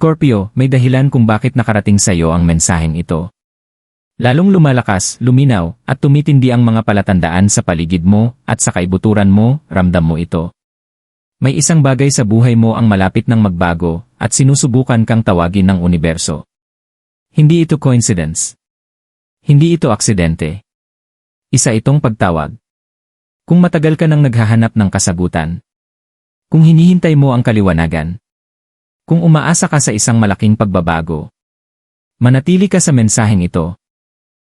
Scorpio, may dahilan kung bakit nakarating sa iyo ang mensaheng ito. Lalong lumalakas, luminaw, at tumitindi ang mga palatandaan sa paligid mo, at sa kaibuturan mo, ramdam mo ito. May isang bagay sa buhay mo ang malapit ng magbago, at sinusubukan kang tawagin ng universo. Hindi ito coincidence. Hindi ito aksidente. Isa itong pagtawag. Kung matagal ka nang naghahanap ng kasagutan. Kung hinihintay mo ang kaliwanagan. Kung umaasa ka sa isang malaking pagbabago. Manatili ka sa mensaheng ito.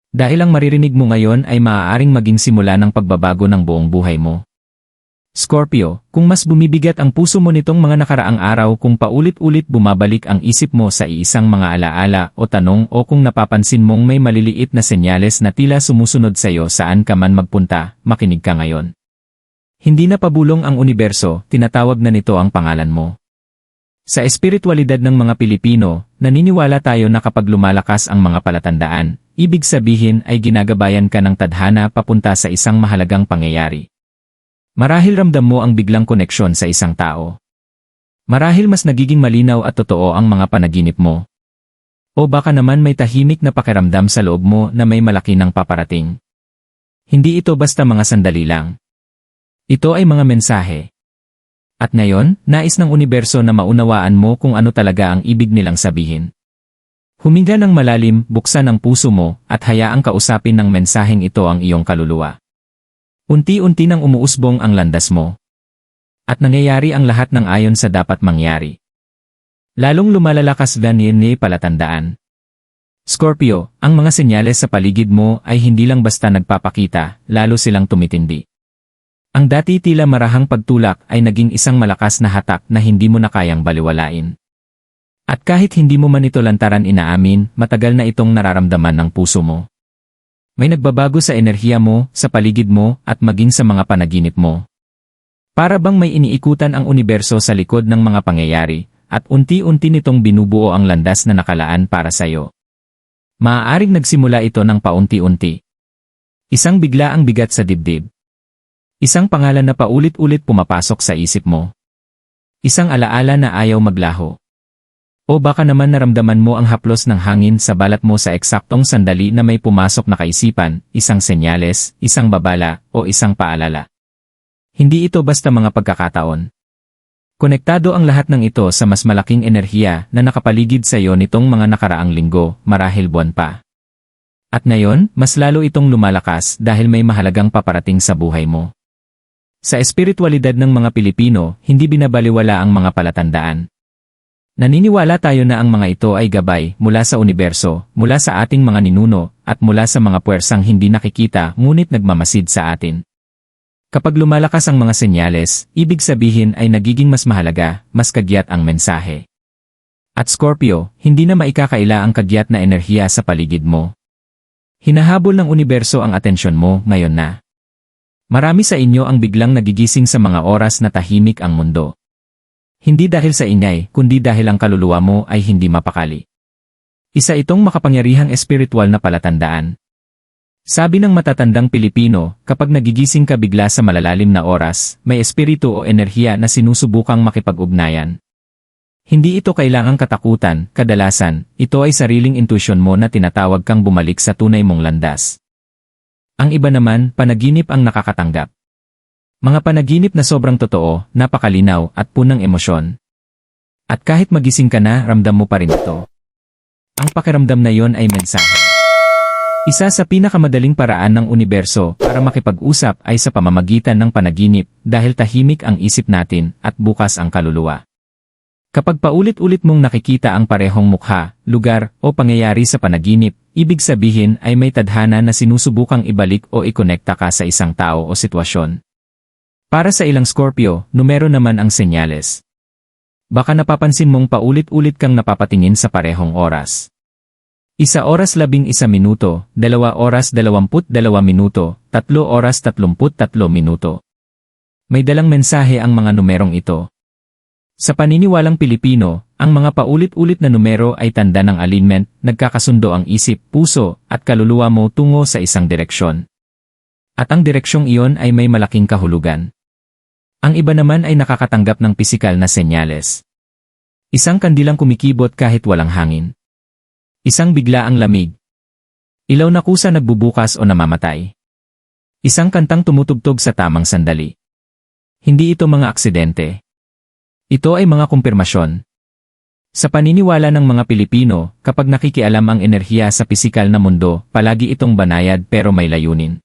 Dahil ang maririnig mo ngayon ay maaaring maging simula ng pagbabago ng buong buhay mo. Scorpio, kung mas bumibigat ang puso mo nitong mga nakaraang araw kung paulit-ulit bumabalik ang isip mo sa iisang mga alaala o tanong o kung napapansin mong may maliliit na senyales na tila sumusunod sa iyo saan ka man magpunta, makinig ka ngayon. Hindi na pabulong ang universo, tinatawag na nito ang pangalan mo. Sa espiritualidad ng mga Pilipino, naniniwala tayo na kapag lumalakas ang mga palatandaan, ibig sabihin ay ginagabayan ka ng tadhana papunta sa isang mahalagang pangyayari. Marahil ramdam mo ang biglang koneksyon sa isang tao. Marahil mas nagiging malinaw at totoo ang mga panaginip mo. O baka naman may tahimik na pakiramdam sa loob mo na may malaki ng paparating. Hindi ito basta mga sandali lang. Ito ay mga mensahe. At ngayon, nais ng universo na maunawaan mo kung ano talaga ang ibig nilang sabihin. Huminga ng malalim, buksan ang puso mo, at hayaang kausapin ng mensaheng ito ang iyong kaluluwa. Unti-unti nang umuusbong ang landas mo. At nangyayari ang lahat ng ayon sa dapat mangyari. Lalong lumalalakas vanille palatandaan. Scorpio, ang mga senyales sa paligid mo ay hindi lang basta nagpapakita, lalo silang tumitindi. Ang dati tila marahang pagtulak ay naging isang malakas na hatak na hindi mo na kayang baliwalain. At kahit hindi mo man ito lantaran inaamin, matagal na itong nararamdaman ng puso mo. May nagbabago sa enerhiya mo, sa paligid mo, at maging sa mga panaginip mo. Para bang may iniikutan ang universo sa likod ng mga pangyayari, at unti-unti nitong binubuo ang landas na nakalaan para sa iyo. Maaaring nagsimula ito ng paunti-unti. Isang bigla ang bigat sa dibdib. Isang pangalan na paulit-ulit pumapasok sa isip mo. Isang alaala na ayaw maglaho. O baka naman naramdaman mo ang haplos ng hangin sa balat mo sa eksaktong sandali na may pumasok na kaisipan, isang senyales, isang babala, o isang paalala. Hindi ito basta mga pagkakataon. Konektado ang lahat ng ito sa mas malaking enerhiya na nakapaligid sa iyo nitong mga nakaraang linggo, marahil buwan pa. At ngayon, mas lalo itong lumalakas dahil may mahalagang paparating sa buhay mo. Sa espiritualidad ng mga Pilipino, hindi binabaliwala ang mga palatandaan. Naniniwala tayo na ang mga ito ay gabay mula sa universo, mula sa ating mga ninuno, at mula sa mga puwersang hindi nakikita ngunit nagmamasid sa atin. Kapag lumalakas ang mga senyales, ibig sabihin ay nagiging mas mahalaga, mas kagyat ang mensahe. At Scorpio, hindi na maikakaila ang kagyat na enerhiya sa paligid mo. Hinahabol ng universo ang atensyon mo ngayon na. Marami sa inyo ang biglang nagigising sa mga oras na tahimik ang mundo. Hindi dahil sa ingay, kundi dahil ang kaluluwa mo ay hindi mapakali. Isa itong makapangyarihang espiritual na palatandaan. Sabi ng matatandang Pilipino, kapag nagigising ka bigla sa malalalim na oras, may espiritu o enerhiya na sinusubukang makipag-ugnayan. Hindi ito kailangang katakutan, kadalasan, ito ay sariling intuition mo na tinatawag kang bumalik sa tunay mong landas. Ang iba naman, panaginip ang nakakatanggap. Mga panaginip na sobrang totoo, napakalinaw, at punang emosyon. At kahit magising ka na, ramdam mo pa rin ito. Ang pakiramdam na yon ay mensahe. Isa sa pinakamadaling paraan ng universo para makipag-usap ay sa pamamagitan ng panaginip dahil tahimik ang isip natin at bukas ang kaluluwa. Kapag paulit-ulit mong nakikita ang parehong mukha, lugar, o pangyayari sa panaginip, ibig sabihin ay may tadhana na sinusubukang ibalik o ikonekta ka sa isang tao o sitwasyon. Para sa ilang Scorpio, numero naman ang senyales. Baka napapansin mong paulit-ulit kang napapatingin sa parehong oras. Isa oras labing isa minuto, dalawa oras dalawamput dalawa minuto, tatlo oras tatlumput tatlo minuto. May dalang mensahe ang mga numerong ito. Sa paniniwalang Pilipino, ang mga paulit-ulit na numero ay tanda ng alignment, nagkakasundo ang isip, puso, at kaluluwa mo tungo sa isang direksyon. At ang direksyong iyon ay may malaking kahulugan. Ang iba naman ay nakakatanggap ng pisikal na senyales. Isang kandilang kumikibot kahit walang hangin. Isang bigla ang lamig. Ilaw na kusa nagbubukas o namamatay. Isang kantang tumutugtog sa tamang sandali. Hindi ito mga aksidente. Ito ay mga kumpirmasyon. Sa paniniwala ng mga Pilipino, kapag nakikialam ang enerhiya sa pisikal na mundo, palagi itong banayad pero may layunin.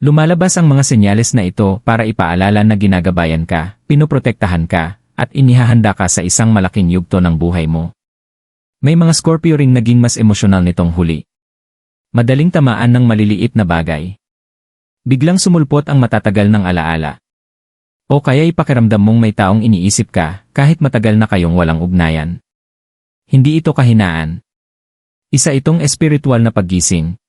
Lumalabas ang mga senyales na ito para ipaalala na ginagabayan ka, pinoprotektahan ka, at inihahanda ka sa isang malaking yugto ng buhay mo. May mga Scorpio ring naging mas emosyonal nitong huli. Madaling tamaan ng maliliit na bagay. Biglang sumulpot ang matatagal ng alaala. O kaya ipakiramdam mong may taong iniisip ka, kahit matagal na kayong walang ugnayan. Hindi ito kahinaan. Isa itong espiritual na paggising.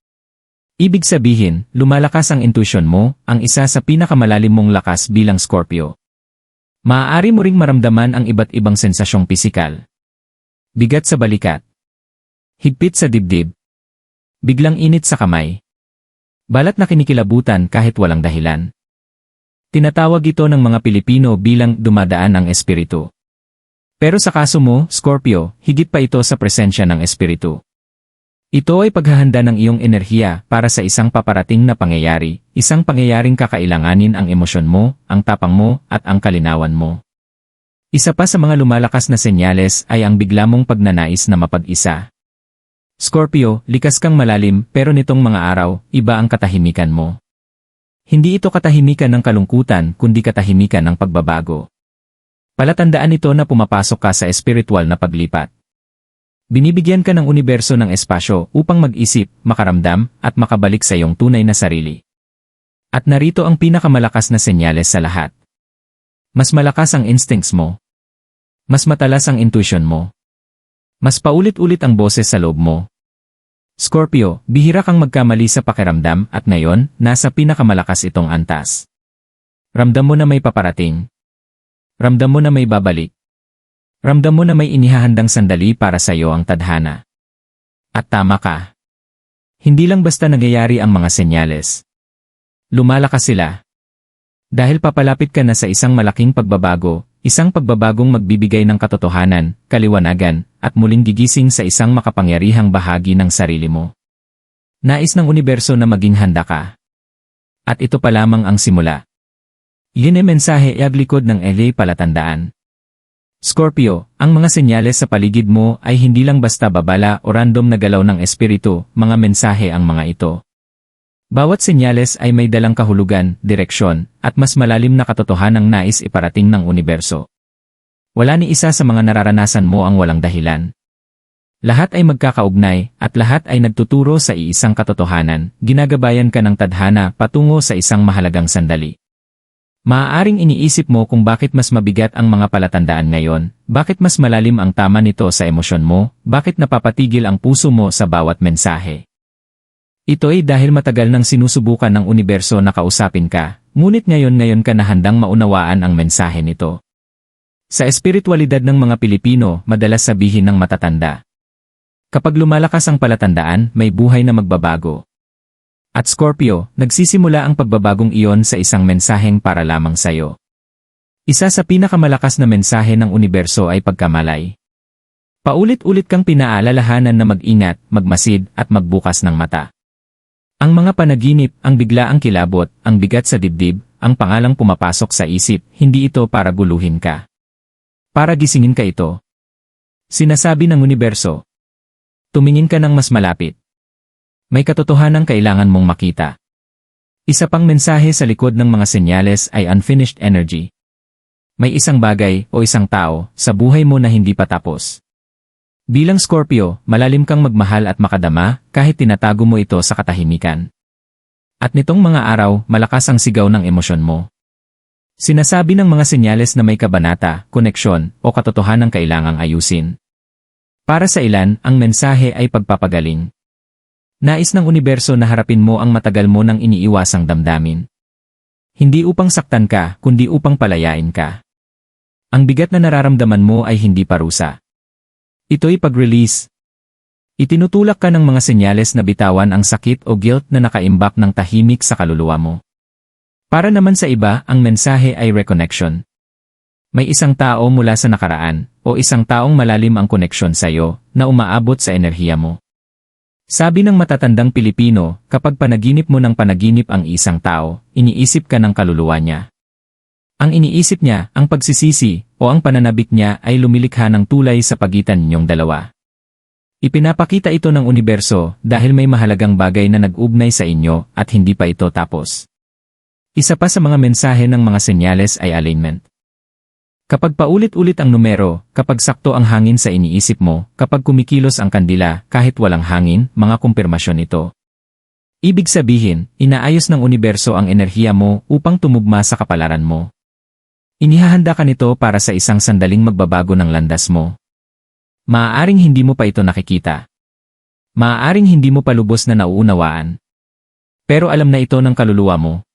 Ibig sabihin, lumalakas ang intuition mo, ang isa sa pinakamalalim mong lakas bilang Scorpio. Maaari mo ring maramdaman ang iba't ibang sensasyong pisikal. Bigat sa balikat. Higpit sa dibdib. Biglang init sa kamay. Balat na kinikilabutan kahit walang dahilan. Tinatawag ito ng mga Pilipino bilang dumadaan ang espiritu. Pero sa kaso mo, Scorpio, higit pa ito sa presensya ng espiritu. Ito ay paghahanda ng iyong enerhiya para sa isang paparating na pangyayari, isang pangyayaring kakailanganin ang emosyon mo, ang tapang mo, at ang kalinawan mo. Isa pa sa mga lumalakas na senyales ay ang bigla mong pagnanais na mapag-isa. Scorpio, likas kang malalim pero nitong mga araw, iba ang katahimikan mo. Hindi ito katahimikan ng kalungkutan kundi katahimikan ng pagbabago. Palatandaan ito na pumapasok ka sa espiritual na paglipat. Binibigyan ka ng universo ng espasyo upang mag-isip, makaramdam, at makabalik sa iyong tunay na sarili. At narito ang pinakamalakas na senyales sa lahat. Mas malakas ang instincts mo. Mas matalas ang intuition mo. Mas paulit-ulit ang boses sa loob mo, Scorpio, bihira kang magkamali sa pakiramdam at ngayon, nasa pinakamalakas itong antas. Ramdam mo na may paparating. Ramdam mo na may babalik. Ramdam mo na may inihahandang sandali para sa iyo ang tadhana. At tama ka. Hindi lang basta nangyayari ang mga senyales. Lumalakas sila. Dahil papalapit ka na sa isang malaking pagbabago, Isang pagbabagong magbibigay ng katotohanan, kaliwanagan, at muling gigising sa isang makapangyarihang bahagi ng sarili mo. Nais ng universo na maging handa ka. At ito pa lamang ang simula. Yun ay mensahe iaglikod ng LA palatandaan. Scorpio, ang mga senyales sa paligid mo ay hindi lang basta babala o random na galaw ng espiritu, mga mensahe ang mga ito. Bawat senyales ay may dalang kahulugan, direksyon, at mas malalim na katotohanang nais iparating ng universo. Wala ni isa sa mga nararanasan mo ang walang dahilan. Lahat ay magkakaugnay, at lahat ay nagtuturo sa iisang katotohanan, ginagabayan ka ng tadhana patungo sa isang mahalagang sandali. Maaaring iniisip mo kung bakit mas mabigat ang mga palatandaan ngayon, bakit mas malalim ang tama nito sa emosyon mo, bakit napapatigil ang puso mo sa bawat mensahe. Ito ay dahil matagal nang sinusubukan ng universo na kausapin ka, ngunit ngayon-ngayon ka na handang maunawaan ang mensahe nito. Sa espiritualidad ng mga Pilipino, madalas sabihin ng matatanda. Kapag lumalakas ang palatandaan, may buhay na magbabago. At Scorpio, nagsisimula ang pagbabagong iyon sa isang mensaheng para lamang sayo. Isa sa pinakamalakas na mensahe ng universo ay pagkamalay. Paulit-ulit kang pinaalalahanan na mag-ingat, magmasid, at magbukas ng mata. Ang mga panaginip, ang biglaang kilabot, ang bigat sa dibdib, ang pangalang pumapasok sa isip, hindi ito para guluhin ka. Para gisingin ka ito. Sinasabi ng universo. Tumingin ka ng mas malapit. May katotohanan kailangan mong makita. Isa pang mensahe sa likod ng mga senyales ay unfinished energy. May isang bagay o isang tao sa buhay mo na hindi pa tapos. Bilang Scorpio, malalim kang magmahal at makadama kahit tinatago mo ito sa katahimikan. At nitong mga araw, malakas ang sigaw ng emosyon mo. Sinasabi ng mga senyales na may kabanata, koneksyon, o katotohanan kailangang ayusin. Para sa ilan, ang mensahe ay pagpapagaling. Nais ng universo na harapin mo ang matagal mo nang iniiwasang damdamin. Hindi upang saktan ka, kundi upang palayain ka. Ang bigat na nararamdaman mo ay hindi parusa. Ito'y pag-release. Itinutulak ka ng mga senyales na bitawan ang sakit o guilt na nakaimbak ng tahimik sa kaluluwa mo. Para naman sa iba, ang mensahe ay reconnection. May isang tao mula sa nakaraan o isang taong malalim ang koneksyon sa iyo na umaabot sa enerhiya mo. Sabi ng matatandang Pilipino, kapag panaginip mo ng panaginip ang isang tao, iniisip ka ng kaluluwa niya. Ang iniisip niya, ang pagsisisi, o ang pananabik niya ay lumilikha ng tulay sa pagitan ninyong dalawa. Ipinapakita ito ng universo dahil may mahalagang bagay na nag-ugnay sa inyo at hindi pa ito tapos. Isa pa sa mga mensahe ng mga senyales ay alignment. Kapag paulit-ulit ang numero, kapag sakto ang hangin sa iniisip mo, kapag kumikilos ang kandila kahit walang hangin, mga kumpirmasyon ito. Ibig sabihin, inaayos ng universo ang enerhiya mo upang tumugma sa kapalaran mo. Inihahanda ka nito para sa isang sandaling magbabago ng landas mo. Maaaring hindi mo pa ito nakikita. Maaaring hindi mo pa lubos na nauunawaan. Pero alam na ito ng kaluluwa mo.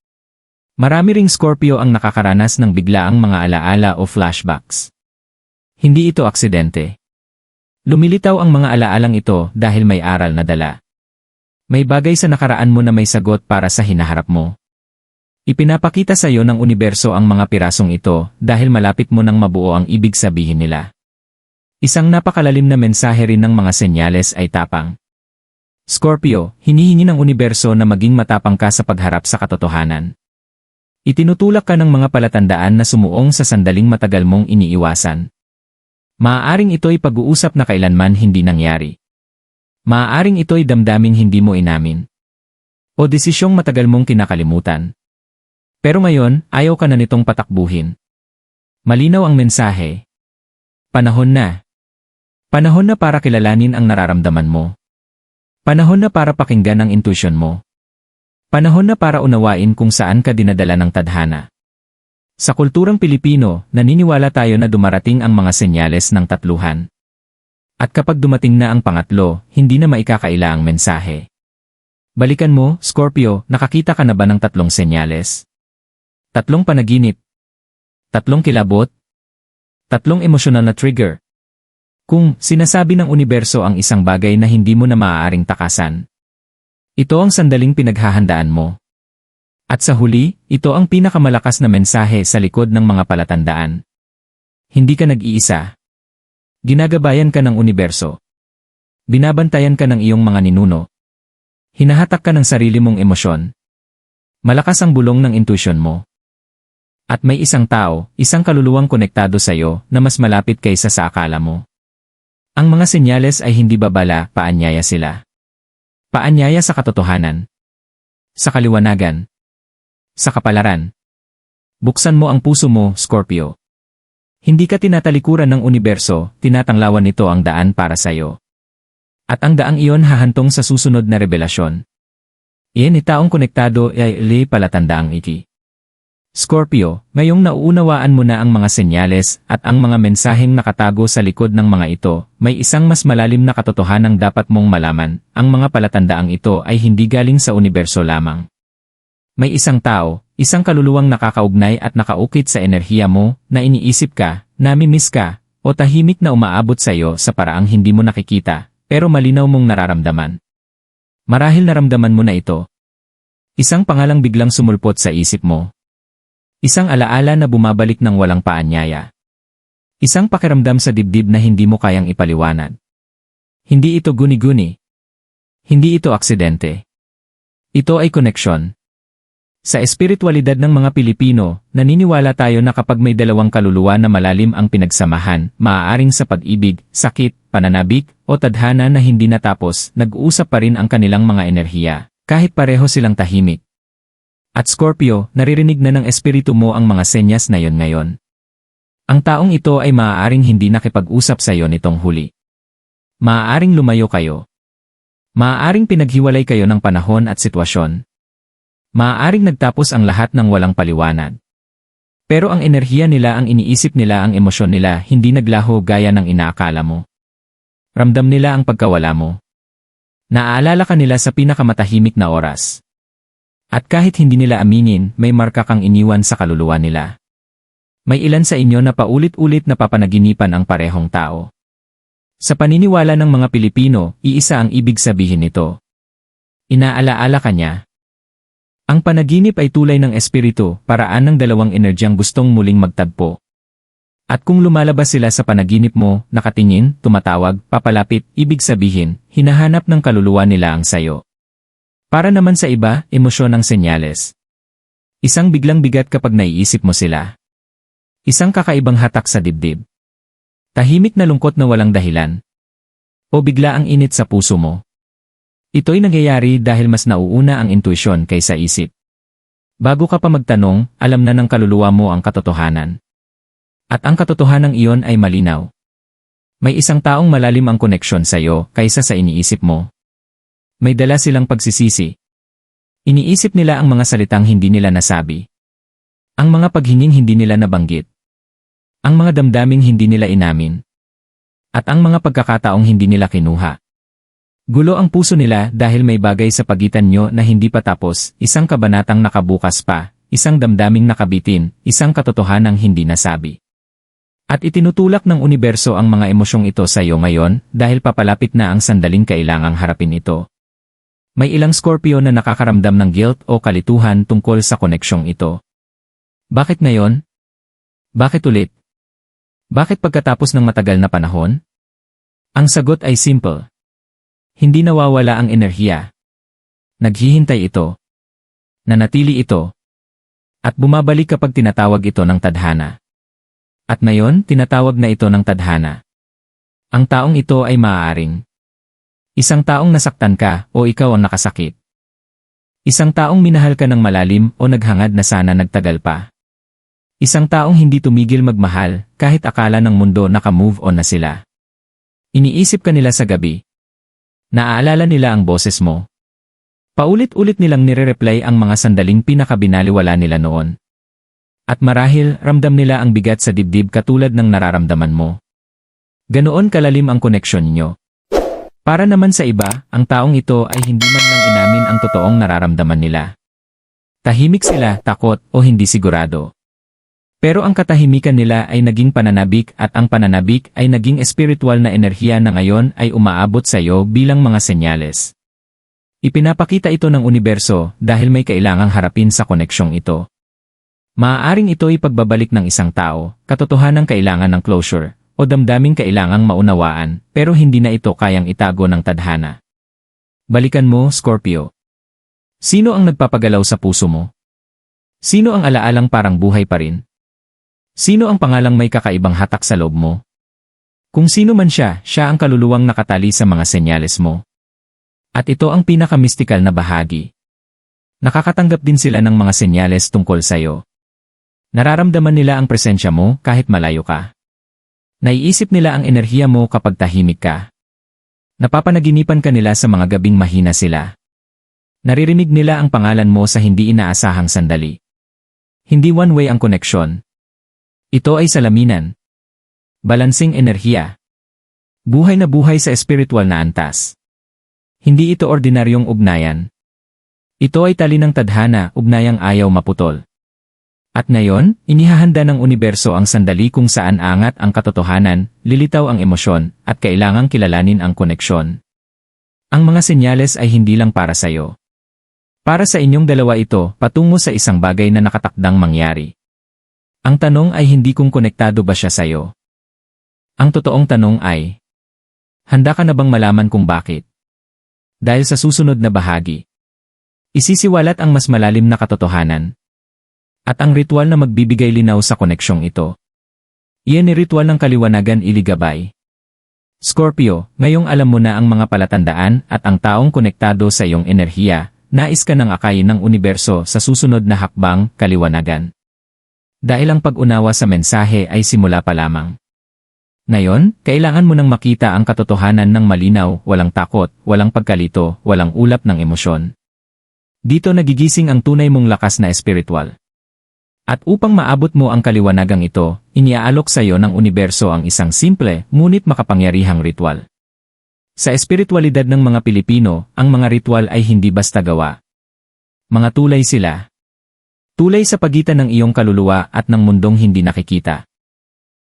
Marami ring Scorpio ang nakakaranas ng biglaang mga alaala o flashbacks. Hindi ito aksidente. Lumilitaw ang mga alaalang ito dahil may aral na dala. May bagay sa nakaraan mo na may sagot para sa hinaharap mo. Ipinapakita sa iyo ng universo ang mga pirasong ito dahil malapit mo nang mabuo ang ibig sabihin nila. Isang napakalalim na mensahe rin ng mga senyales ay tapang. Scorpio, hinihingi ng universo na maging matapang ka sa pagharap sa katotohanan. Itinutulak ka ng mga palatandaan na sumuong sa sandaling matagal mong iniiwasan. Maaaring ito'y pag-uusap na kailanman hindi nangyari. Maaaring ito'y damdaming hindi mo inamin. O desisyong matagal mong kinakalimutan. Pero ngayon, ayaw ka na nitong patakbuhin. Malinaw ang mensahe. Panahon na. Panahon na para kilalanin ang nararamdaman mo. Panahon na para pakinggan ang intuition mo. Panahon na para unawain kung saan ka dinadala ng tadhana. Sa kulturang Pilipino, naniniwala tayo na dumarating ang mga senyales ng tatluhan. At kapag dumating na ang pangatlo, hindi na maikakaila ang mensahe. Balikan mo, Scorpio, nakakita ka na ba ng tatlong senyales? Tatlong panaginip. Tatlong kilabot. Tatlong emosyonal na trigger. Kung sinasabi ng universo ang isang bagay na hindi mo na maaaring takasan, ito ang sandaling pinaghahandaan mo. At sa huli, ito ang pinakamalakas na mensahe sa likod ng mga palatandaan. Hindi ka nag-iisa. Ginagabayan ka ng universo. Binabantayan ka ng iyong mga ninuno. Hinahatak ka ng sarili mong emosyon. Malakas ang bulong ng intuition mo. At may isang tao, isang kaluluwang konektado sa iyo na mas malapit kaysa sa akala mo. Ang mga senyales ay hindi babala, paanyaya sila. Paanyaya sa katotohanan. Sa kaliwanagan. Sa kapalaran. Buksan mo ang puso mo, Scorpio. Hindi ka tinatalikuran ng universo, tinatanglawan nito ang daan para sa iyo. At ang daang iyon hahantong sa susunod na revelasyon. Iyan itaong konektado ay li palatandaang iki. Scorpio, ngayong nauunawaan mo na ang mga senyales at ang mga mensaheng nakatago sa likod ng mga ito, may isang mas malalim na katotohanang dapat mong malaman, ang mga palatandaang ito ay hindi galing sa universo lamang. May isang tao, isang kaluluwang nakakaugnay at nakaukit sa enerhiya mo, na iniisip ka, namimiss ka, o tahimik na umaabot sa iyo sa paraang hindi mo nakikita, pero malinaw mong nararamdaman. Marahil naramdaman mo na ito. Isang pangalang biglang sumulpot sa isip mo, Isang alaala na bumabalik ng walang paanyaya. Isang pakiramdam sa dibdib na hindi mo kayang ipaliwanag. Hindi ito guni-guni. Hindi ito aksidente. Ito ay koneksyon. Sa espiritualidad ng mga Pilipino, naniniwala tayo na kapag may dalawang kaluluwa na malalim ang pinagsamahan, maaaring sa pag-ibig, sakit, pananabik, o tadhana na hindi natapos, nag-uusap pa rin ang kanilang mga enerhiya, kahit pareho silang tahimik. At Scorpio, naririnig na ng espiritu mo ang mga senyas na yon ngayon. Ang taong ito ay maaaring hindi nakipag-usap sa iyo nitong huli. Maaaring lumayo kayo. Maaaring pinaghiwalay kayo ng panahon at sitwasyon. Maaaring nagtapos ang lahat ng walang paliwanag. Pero ang enerhiya nila ang iniisip nila ang emosyon nila hindi naglaho gaya ng inaakala mo. Ramdam nila ang pagkawala mo. Naaalala ka nila sa pinakamatahimik na oras. At kahit hindi nila aminin, may marka kang iniwan sa kaluluwa nila. May ilan sa inyo na paulit-ulit na papanaginipan ang parehong tao. Sa paniniwala ng mga Pilipino, iisa ang ibig sabihin nito. Inaalaala ka niya. Ang panaginip ay tulay ng espiritu, paraan ng dalawang energyang gustong muling magtagpo. At kung lumalabas sila sa panaginip mo, nakatingin, tumatawag, papalapit, ibig sabihin, hinahanap ng kaluluwa nila ang sayo. Para naman sa iba, emosyon ang senyales. Isang biglang bigat kapag naiisip mo sila. Isang kakaibang hatak sa dibdib. Tahimik na lungkot na walang dahilan. O bigla ang init sa puso mo. Ito'y nangyayari dahil mas nauuna ang intuisyon kaysa isip. Bago ka pa magtanong, alam na ng kaluluwa mo ang katotohanan. At ang katotohanan iyon ay malinaw. May isang taong malalim ang koneksyon sa iyo kaysa sa iniisip mo. May dala silang pagsisisi. Iniisip nila ang mga salitang hindi nila nasabi. Ang mga paghinging hindi nila nabanggit. Ang mga damdaming hindi nila inamin. At ang mga pagkakataong hindi nila kinuha. Gulo ang puso nila dahil may bagay sa pagitan nyo na hindi pa tapos, isang kabanatang nakabukas pa, isang damdaming nakabitin, isang katotohanang hindi nasabi. At itinutulak ng universo ang mga emosyong ito sa iyo ngayon dahil papalapit na ang sandaling kailangang harapin ito. May ilang Scorpio na nakakaramdam ng guilt o kalituhan tungkol sa koneksyong ito. Bakit ngayon? Bakit ulit? Bakit pagkatapos ng matagal na panahon? Ang sagot ay simple. Hindi nawawala ang enerhiya. Naghihintay ito. Nanatili ito. At bumabalik kapag tinatawag ito ng tadhana. At ngayon, tinatawag na ito ng tadhana. Ang taong ito ay maaaring. Isang taong nasaktan ka o ikaw ang nakasakit. Isang taong minahal ka ng malalim o naghangad na sana nagtagal pa. Isang taong hindi tumigil magmahal kahit akala ng mundo naka-move on na sila. Iniisip ka nila sa gabi. Naaalala nila ang boses mo. Paulit-ulit nilang nire-reply ang mga sandaling pinakabinaliwala nila noon. At marahil, ramdam nila ang bigat sa dibdib katulad ng nararamdaman mo. Ganoon kalalim ang koneksyon nyo. Para naman sa iba, ang taong ito ay hindi man lang inamin ang totoong nararamdaman nila. Tahimik sila, takot, o hindi sigurado. Pero ang katahimikan nila ay naging pananabik at ang pananabik ay naging espiritual na enerhiya na ngayon ay umaabot sa iyo bilang mga senyales. Ipinapakita ito ng universo dahil may kailangang harapin sa koneksyong ito. Maaaring ito'y pagbabalik ng isang tao, katotohanan kailangan ng closure, o damdaming kailangang maunawaan, pero hindi na ito kayang itago ng tadhana. Balikan mo, Scorpio. Sino ang nagpapagalaw sa puso mo? Sino ang alaalang parang buhay pa rin? Sino ang pangalang may kakaibang hatak sa loob mo? Kung sino man siya, siya ang kaluluwang nakatali sa mga senyales mo. At ito ang pinakamystikal na bahagi. Nakakatanggap din sila ng mga senyales tungkol sa'yo. Nararamdaman nila ang presensya mo kahit malayo ka. Naiisip nila ang enerhiya mo kapag tahimik ka. Napapanaginipan ka nila sa mga gabing mahina sila. Naririnig nila ang pangalan mo sa hindi inaasahang sandali. Hindi one-way ang koneksyon. Ito ay salaminan. Balansing enerhiya. Buhay na buhay sa espiritual na antas. Hindi ito ordinaryong ugnayan. Ito ay tali ng tadhana, ugnayang ayaw maputol. At ngayon, inihahanda ng universo ang sandali kung saan angat ang katotohanan, lilitaw ang emosyon, at kailangang kilalanin ang koneksyon. Ang mga senyales ay hindi lang para sa iyo. Para sa inyong dalawa ito, patungo sa isang bagay na nakatakdang mangyari. Ang tanong ay hindi kung konektado ba siya sa iyo. Ang totoong tanong ay, handa ka na bang malaman kung bakit? Dahil sa susunod na bahagi, isisiwalat ang mas malalim na katotohanan, at ang ritual na magbibigay linaw sa koneksyong ito. Iyan ni ritual ng kaliwanagan iligabay. Scorpio, ngayong alam mo na ang mga palatandaan at ang taong konektado sa iyong enerhiya, nais ka ng akayin ng universo sa susunod na hakbang, kaliwanagan. Dahil ang pag-unawa sa mensahe ay simula pa lamang. Ngayon, kailangan mo nang makita ang katotohanan ng malinaw, walang takot, walang pagkalito, walang ulap ng emosyon. Dito nagigising ang tunay mong lakas na espiritual. At upang maabot mo ang kaliwanagang ito, iniaalok sa iyo ng universo ang isang simple, ngunit makapangyarihang ritual. Sa espiritualidad ng mga Pilipino, ang mga ritual ay hindi basta gawa. Mga tulay sila. Tulay sa pagitan ng iyong kaluluwa at ng mundong hindi nakikita.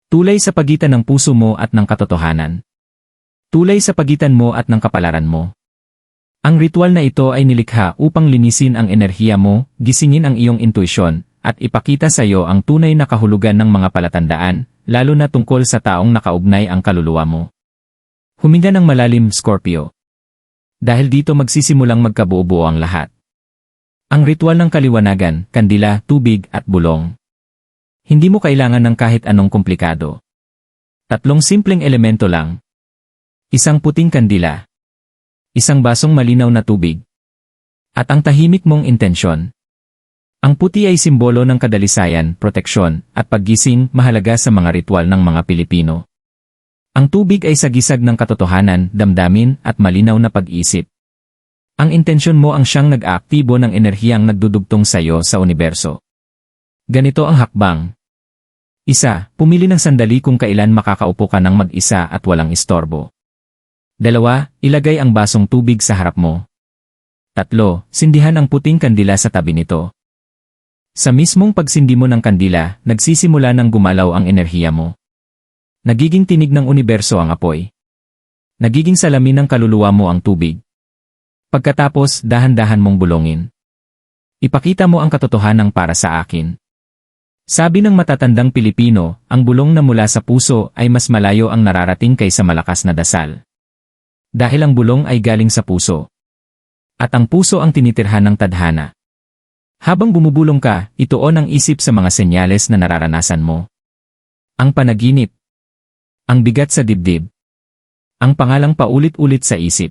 Tulay sa pagitan ng puso mo at ng katotohanan. Tulay sa pagitan mo at ng kapalaran mo. Ang ritual na ito ay nilikha upang linisin ang enerhiya mo, gisingin ang iyong intuisyon, at ipakita sa iyo ang tunay na kahulugan ng mga palatandaan, lalo na tungkol sa taong nakaugnay ang kaluluwa mo. Huminga ng malalim, Scorpio. Dahil dito magsisimulang magkabuo-buo ang lahat. Ang ritual ng kaliwanagan, kandila, tubig at bulong. Hindi mo kailangan ng kahit anong komplikado. Tatlong simpleng elemento lang. Isang puting kandila. Isang basong malinaw na tubig. At ang tahimik mong intensyon. Ang puti ay simbolo ng kadalisayan, proteksyon, at paggising mahalaga sa mga ritual ng mga Pilipino. Ang tubig ay sagisag ng katotohanan, damdamin, at malinaw na pag-isip. Ang intensyon mo ang siyang nag-aaktibo ng enerhiyang nagdudugtong sa iyo sa universo. Ganito ang hakbang. Isa, pumili ng sandali kung kailan makakaupo ka ng mag-isa at walang istorbo. Dalawa, ilagay ang basong tubig sa harap mo. Tatlo, sindihan ang puting kandila sa tabi nito. Sa mismong pagsindi mo ng kandila, nagsisimula ng gumalaw ang enerhiya mo. Nagiging tinig ng universo ang apoy. Nagiging salamin ng kaluluwa mo ang tubig. Pagkatapos, dahan-dahan mong bulongin. Ipakita mo ang katotohanan para sa akin. Sabi ng matatandang Pilipino, ang bulong na mula sa puso ay mas malayo ang nararating kaysa malakas na dasal. Dahil ang bulong ay galing sa puso. At ang puso ang tinitirhan ng tadhana. Habang bumubulong ka, ituon ang isip sa mga senyales na nararanasan mo. Ang panaginip. Ang bigat sa dibdib. Ang pangalang paulit-ulit sa isip.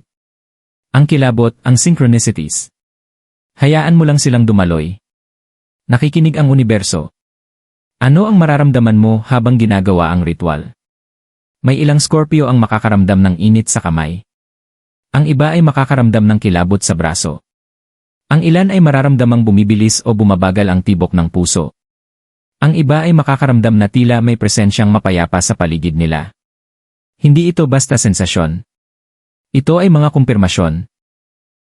Ang kilabot, ang synchronicities. Hayaan mo lang silang dumaloy. Nakikinig ang universo. Ano ang mararamdaman mo habang ginagawa ang ritual? May ilang Scorpio ang makakaramdam ng init sa kamay. Ang iba ay makakaramdam ng kilabot sa braso. Ang ilan ay mararamdamang bumibilis o bumabagal ang tibok ng puso. Ang iba ay makakaramdam na tila may presensyang mapayapa sa paligid nila. Hindi ito basta sensasyon. Ito ay mga kumpirmasyon.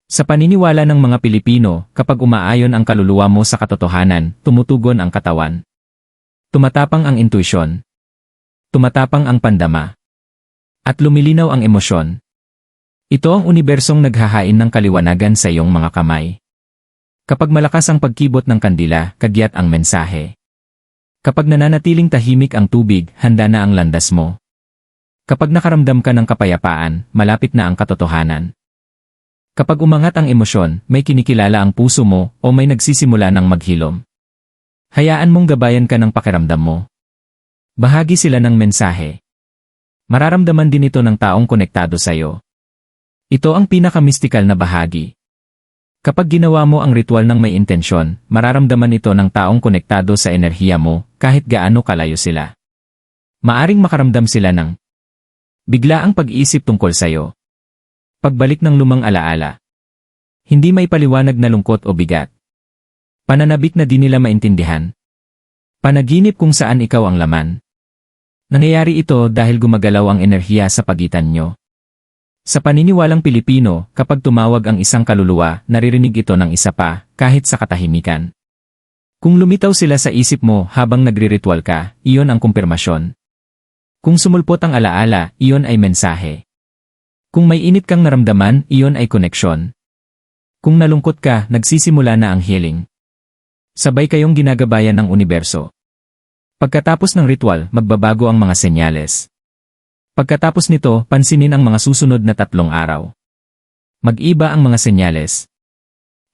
Sa paniniwala ng mga Pilipino, kapag umaayon ang kaluluwa mo sa katotohanan, tumutugon ang katawan. Tumatapang ang intuisyon. Tumatapang ang pandama. At lumilinaw ang emosyon. Ito ang unibersong naghahain ng kaliwanagan sa iyong mga kamay. Kapag malakas ang pagkibot ng kandila, kagyat ang mensahe. Kapag nananatiling tahimik ang tubig, handa na ang landas mo. Kapag nakaramdam ka ng kapayapaan, malapit na ang katotohanan. Kapag umangat ang emosyon, may kinikilala ang puso mo o may nagsisimula ng maghilom. Hayaan mong gabayan ka ng pakiramdam mo. Bahagi sila ng mensahe. Mararamdaman din ito ng taong konektado sa iyo. Ito ang pinakamystikal na bahagi. Kapag ginawa mo ang ritual ng may intensyon, mararamdaman ito ng taong konektado sa enerhiya mo kahit gaano kalayo sila. Maaring makaramdam sila ng bigla ang pag-iisip tungkol sa iyo. Pagbalik ng lumang alaala. Hindi may paliwanag na lungkot o bigat. Pananabik na di nila maintindihan. Panaginip kung saan ikaw ang laman. Nangyayari ito dahil gumagalaw ang enerhiya sa pagitan nyo. Sa paniniwalang Pilipino, kapag tumawag ang isang kaluluwa, naririnig ito ng isa pa, kahit sa katahimikan. Kung lumitaw sila sa isip mo habang nagriritual ka, iyon ang kumpirmasyon. Kung sumulpot ang alaala, iyon ay mensahe. Kung may init kang naramdaman, iyon ay koneksyon. Kung nalungkot ka, nagsisimula na ang healing. Sabay kayong ginagabayan ng universo. Pagkatapos ng ritual, magbabago ang mga senyales. Pagkatapos nito, pansinin ang mga susunod na tatlong araw. Mag-iba ang mga senyales.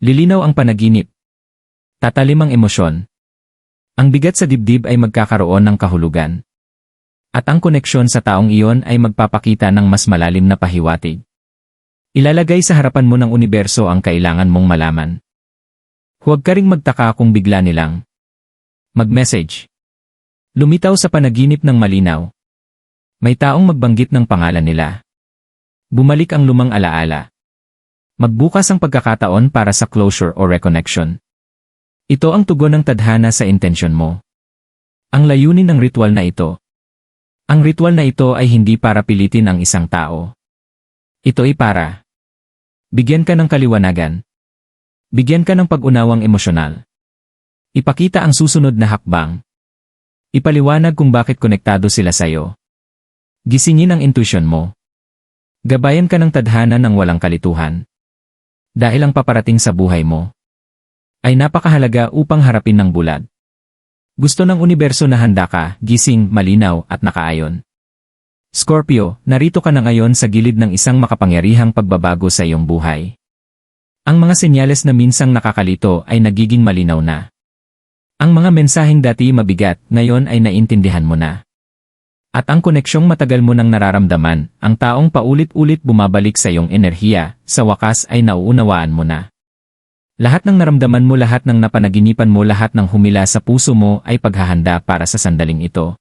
Lilinaw ang panaginip. Tatalim ang emosyon. Ang bigat sa dibdib ay magkakaroon ng kahulugan. At ang koneksyon sa taong iyon ay magpapakita ng mas malalim na pahiwatig. Ilalagay sa harapan mo ng universo ang kailangan mong malaman. Huwag ka ring magtaka kung bigla nilang mag-message. Lumitaw sa panaginip ng malinaw. May taong magbanggit ng pangalan nila. Bumalik ang lumang alaala. Magbukas ang pagkakataon para sa closure o reconnection. Ito ang tugon ng tadhana sa intensyon mo. Ang layunin ng ritual na ito. Ang ritual na ito ay hindi para pilitin ang isang tao. Ito ay para bigyan ka ng kaliwanagan. Bigyan ka ng pag-unawang emosyonal. Ipakita ang susunod na hakbang. Ipaliwanag kung bakit konektado sila sa iyo. Gisingin ang intuition mo. Gabayan ka ng tadhana ng walang kalituhan. Dahil ang paparating sa buhay mo ay napakahalaga upang harapin ng bulag. Gusto ng universo na handa ka, gising, malinaw, at nakaayon. Scorpio, narito ka na ngayon sa gilid ng isang makapangyarihang pagbabago sa iyong buhay. Ang mga senyales na minsang nakakalito ay nagiging malinaw na. Ang mga mensaheng dati mabigat, ngayon ay naintindihan mo na. At ang koneksyong matagal mo nang nararamdaman, ang taong paulit-ulit bumabalik sa iyong enerhiya, sa wakas ay nauunawaan mo na. Lahat ng naramdaman mo lahat ng napanaginipan mo lahat ng humila sa puso mo ay paghahanda para sa sandaling ito.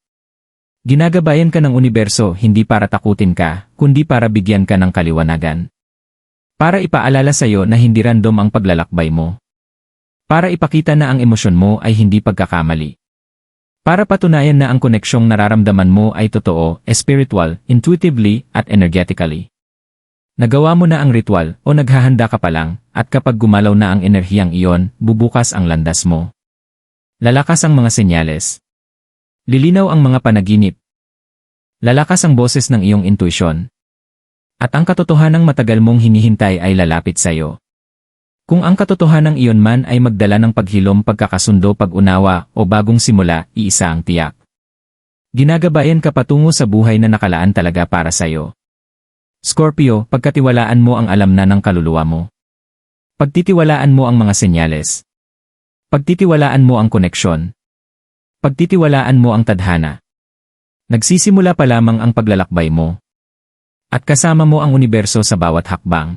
Ginagabayan ka ng universo hindi para takutin ka, kundi para bigyan ka ng kaliwanagan. Para ipaalala sa iyo na hindi random ang paglalakbay mo. Para ipakita na ang emosyon mo ay hindi pagkakamali. Para patunayan na ang koneksyong nararamdaman mo ay totoo, spiritual, intuitively, at energetically. Nagawa mo na ang ritual o naghahanda ka pa lang, at kapag gumalaw na ang enerhiyang iyon, bubukas ang landas mo. Lalakas ang mga senyales. Lilinaw ang mga panaginip. Lalakas ang boses ng iyong intuisyon. At ang katotohanang matagal mong hinihintay ay lalapit sa iyo. Kung ang katotohanang iyon man ay magdala ng paghilom pagkakasundo pag-unawa o bagong simula, iisa ang tiyak. Ginagabayan ka patungo sa buhay na nakalaan talaga para sa iyo. Scorpio, pagkatiwalaan mo ang alam na ng kaluluwa mo. Pagtitiwalaan mo ang mga senyales. Pagtitiwalaan mo ang koneksyon. Pagtitiwalaan mo ang tadhana. Nagsisimula pa lamang ang paglalakbay mo. At kasama mo ang universo sa bawat hakbang.